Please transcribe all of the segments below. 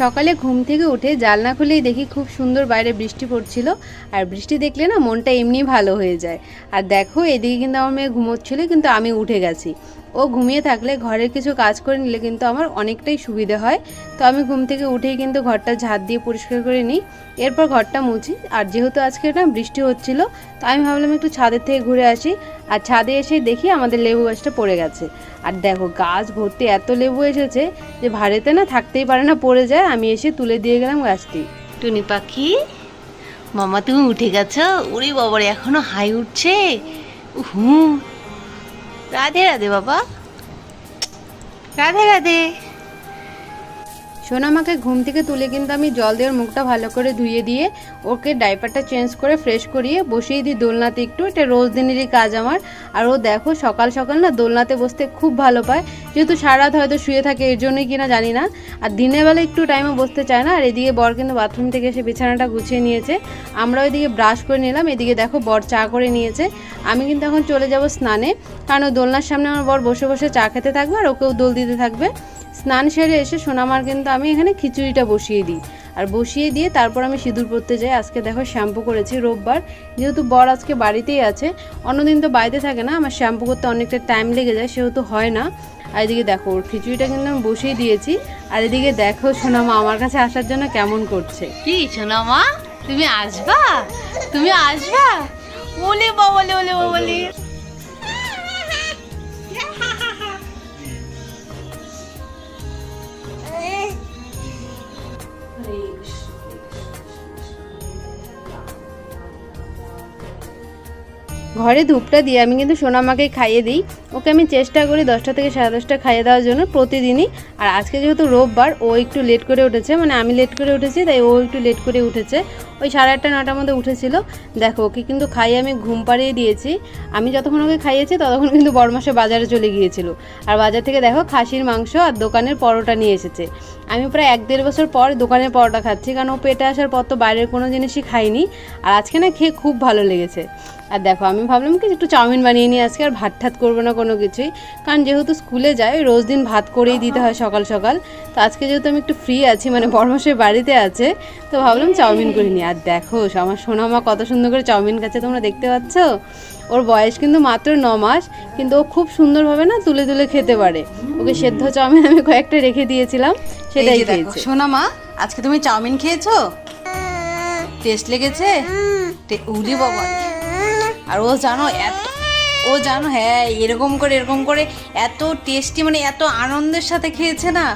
সকালে ঘুম থেকে উঠে জালনা খুলেই দেখি খুব সুন্দর বাইরে বৃষ্টি পড়ছিল, আর বৃষ্টি দেখলে না মনটা এমনি ভালো হয়ে যায়। আর দেখো, এদিকে কিন্তু আমার মেয়ে ঘুমোচ্ছিল, কিন্তু আমি উঠে গেছি। ও ঘুমিয়ে থাকলে ঘরের কিছু কাজ করে নিলে কিন্তু আমার অনেকটাই সুবিধে হয়। তো আমি ঘুম থেকে উঠেই কিন্তু ঘরটা ঝাঁট দিয়ে পরিষ্কার করে নিই। এরপর ঘরটা মুছি। আর যেহেতু আজকে না বৃষ্টি হচ্ছিল, তো আমি ভাবলাম একটু ছাদের থেকে ঘুরে আসি। আর ছাদে এসে দেখি আমাদের লেবু গাছটা পড়ে গেছে। আর দেখো, গাছ ভর্তি এত লেবু এসেছে যে ভাড়েতে না থাকতেই পারে না, পড়ে যায়। আমি এসে তুলে দিয়ে গেলাম গাছটি। টুনি পাখি, মামা তুমি উঠে গেছো? উড়ি বাবারে, এখনও হাই উঠছে? হুম রাধে রাধে বাবা। রাধে রাধে। সোনামাকে ঘুম থেকে তুলে কিন্তু আমি জল দেওয়ার মুখটা ভালো করে ধুয়ে দিয়ে ওকে ডাইপারটা চেঞ্জ করে ফ্রেশ করিয়ে বসিয়ে দিই দোলনাতে একটু। এটা রোজ দিনেরই কাজ আমার। আর ও দেখো সকাল সকাল না দোলনাতে বসতে খুব ভালো পায়। যেহেতু সারা রাত হয়তো শুয়ে থাকে, এর জন্যই কিনা জানি না। আর দিনের বেলা একটু টাইমে বসতে চায় না। আর এদিকে বর কিন্তু বাথরুম থেকে এসে বিছানাটা গুছিয়ে নিয়েছে। আমরা ওইদিকে ব্রাশ করে নিলাম। এদিকে দেখো বর চা করে নিয়েছে। আমি কিন্তু এখন চলে যাব স্নানে। কারণ দোলনার সামনে আমার বর বসে বসে চা খেতে থাকবে আর ওকেও দোল দিতে থাকবে। স্নান সেরে এসে সোনামার কিন্তু আমি এখানে খিচুড়িটা বসিয়ে দিই। আর বসিয়ে দিয়ে তারপর আমি সিঁদুর পরতে যাই। আজকে দেখো শ্যাম্পু করেছি রোববার। যেহেতু বর আজকে বাড়িতেই আছে, অন্যদিন তো বাড়িতে থাকে না, আমার শ্যাম্পু করতে অনেকটা টাইম লেগে যায়, সেহেতু হয় না। আর এদিকে দেখো, ওর খিচুড়িটা কিন্তু আমি বসিয়ে দিয়েছি। আর এদিকে দেখো সোনামা আমার কাছে আসার জন্য কেমন করছে। কি সোনামা তুমি আসবা? তুমি আসবা? ওলে বাবলে ওলে। বাবলে ঘরে ধূপটা দিয়ে আমি কিন্তু সোনা সোনামাকে খাইয়ে দিই। ওকে আমি চেষ্টা করি দশটা থেকে সাড়ে দশটা খাইয়ে দেওয়ার জন্য প্রতিদিনই। আর আজকে যেহেতু রোববার, ও একটু লেট করে উঠেছে মানে আমি লেট করে উঠেছি, তাই ও একটু লেট করে উঠেছে। ওই সাড়ে আটটা নটার মধ্যে উঠেছিল। দেখো, ওকে কিন্তু খাইয়ে আমি ঘুম পাড়িয়ে দিয়েছি। আমি যতক্ষণ ওকে খাইয়েছি, ততক্ষণ কিন্তু বড়মাসে বাজারে চলে গিয়েছিল। আর বাজার থেকে দেখো, খাসির মাংস আর দোকানের পরোটা নিয়ে এসেছে। আমি প্রায় এক দেড় বছর পর দোকানের পরোটা খাচ্ছি, কারণ ও পেটে আসার পর তো বাইরের কোনো জিনিসই খাইনি। আর আজকে না খেয়ে খুব ভালো লেগেছে। আর দেখো আমি ভাবলাম কি একটু চাউমিন বানিয়ে নিয়ে আজকে আর ভাত ঠাত করব না কোনো কিছুই। কারণ যেহেতু স্কুলে যাই রোজ দিন ভাত করেই দিতে হয় সকাল সকাল। তো আজকে যেহেতু আমি একটু ফ্রি আছি মানে বড়মাসের বাড়িতে আছে তো ভাবলাম চাউমিন করে নিই। আর দেখো আমার সোনামা কত সুন্দর করে চাউমিন খাচ্ছে তোমরা দেখতে পাচ্ছ? ওর বয়স কিন্তু মাত্র ন মাস কিন্তু ও খুব সুন্দরভাবে না তুলে তুলে খেতে পারে। ওকে সেদ্ধ চাউমিন আমি কয়েকটা রেখে দিয়েছিলাম সেটাই খেয়েছে। শোনা মা আজকে তুমি চাউমিন খেয়েছো? টেস্ট লেগেছে? উলি বাবা। আর ও জানো এত, ও জানো হ্যাঁ এরকম করে এরকম করে এত টেস্টি মানে এত আনন্দের সাথে খেয়েছে না,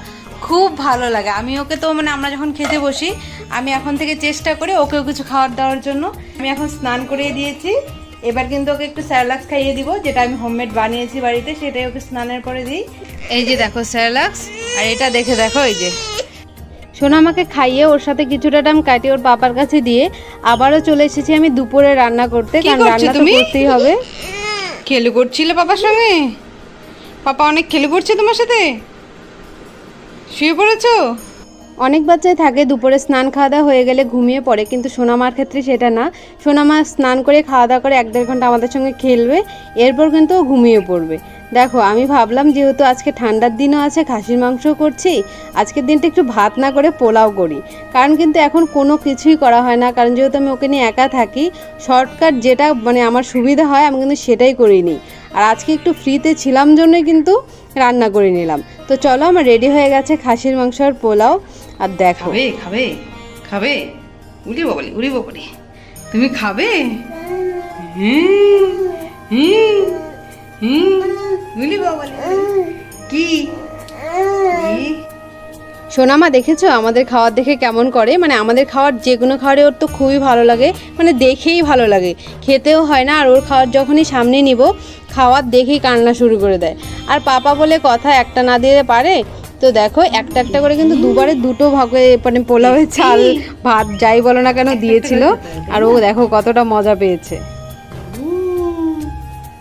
খুব ভালো লাগে। আমি ওকে তো মানে আমরা যখন খেতে বসি, আমি এখন থেকে চেষ্টা করি ওকেও কিছু খাবার দেওয়ার জন্য। আমি এখন স্নান করিয়ে দিয়েছি। এবার কিন্তু ওকে একটু স্যালাক্স খাইয়ে দিব, যেটা আমি হোমমেড বানিয়েছি বাড়িতে, সেটাই ওকে স্নানের পরে দিই। এই যে দেখো স্যালাক্স আর এটা দেখে দেখো, এই যে। সোনা আমাকে খাইয়ে ওর সাথে কিছুটা টাইম কাটিয়ে ওর পাপার কাছে দিয়ে আবারও চলে এসেছি আমি দুপুরে রান্না করতে। কারণ রান্না তো? করতেই হবে। খেলু করছিলে বাবার সঙ্গে? পাপা অনেক খেলু করছে তোমার সাথে? শুয়ে পড়েছো? অনেক বাচ্চাই থাকে দুপুরে স্নান খাওয়া দাওয়া হয়ে গেলে ঘুমিয়ে পড়ে কিন্তু সোনামার ক্ষেত্রে সেটা না। সোনামা স্নান করে খাওয়া দাওয়া করে এক দেড় ঘণ্টা আমাদের সঙ্গে খেলবে এরপর কিন্তু ও ঘুমিয়ে পড়বে। দেখো আমি ভাবলাম যেহেতু আজকে ঠান্ডার দিনও আছে খাসির মাংসও করছি আজকের দিনটা একটু ভাত না করে পোলাও করি। কারণ কিন্তু এখন কোনো কিছুই করা হয় না কারণ যেহেতু আমি ওকে নিয়ে একা থাকি শর্টকাট যেটা মানে আমার সুবিধা হয় আমি কিন্তু সেটাই করে নিই আর আজকে একটু ফ্রিতে ছিলাম জন্যই কিন্তু রান্না করে নিলাম। তো চলো আমার রেডি হয়ে গেছে খাসির মাংস আর পোলাও আর দেখো। খাবে খাবে খাবে। উড়ি বাবলি উড়ি তুমি খাবে? হুম, হুম, হুম, কি? সোনামা দেখেছ? আমাদের খাওয়ার দেখে কেমন করে? মানে আমাদের খাওয়ার যে কোনো খাবারে ওর তো খুবই ভালো লাগে। মানে দেখেই ভালো লাগে। খেতেও হয় না আর ওর খাবার যখনই সামনে নিব খাওয়ার দেখেই কান্না শুরু করে দেয়। আর পাপা বলে কথা একটা না দিতে পারে। তো দেখো একটা একটা করে কিন্তু দুবারে দুটো ভাগে মানে পোলাওয়ের চাল ভাত যাই বলো না কেন দিয়েছিল। আর ও দেখো কতটা মজা পেয়েছে।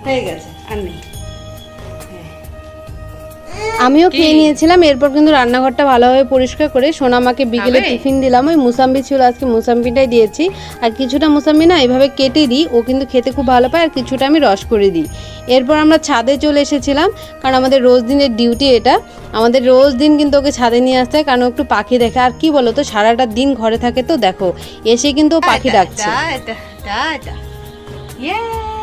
হয়ে গেছে আর নেই। আমিও খেয়ে নিয়েছিলাম এরপর কিন্তু রান্নাঘরটা ভালোভাবে পরিষ্কার করে সোনা সোনামাকে বিকেলে টিফিন দিলাম। ওই মুসাম্বি ছিল আজকে মুসাম্বিটাই দিয়েছি। আর কিছুটা মুসাম্বি না এভাবে কেটে দিই ও কিন্তু খেতে খুব ভালো পায় আর কিছুটা আমি রস করে দিই। এরপর আমরা ছাদে চলে এসেছিলাম কারণ আমাদের রোজ দিনের ডিউটি এটা। আমাদের রোজ দিন কিন্তু ওকে ছাদে নিয়ে আসতে হয় কারণ একটু পাখি দেখে। আর কি বলো তো সারাটা দিন ঘরে থাকে তো দেখো। এসে কিন্তু ও পাখি ডাকছে। ইয়ে!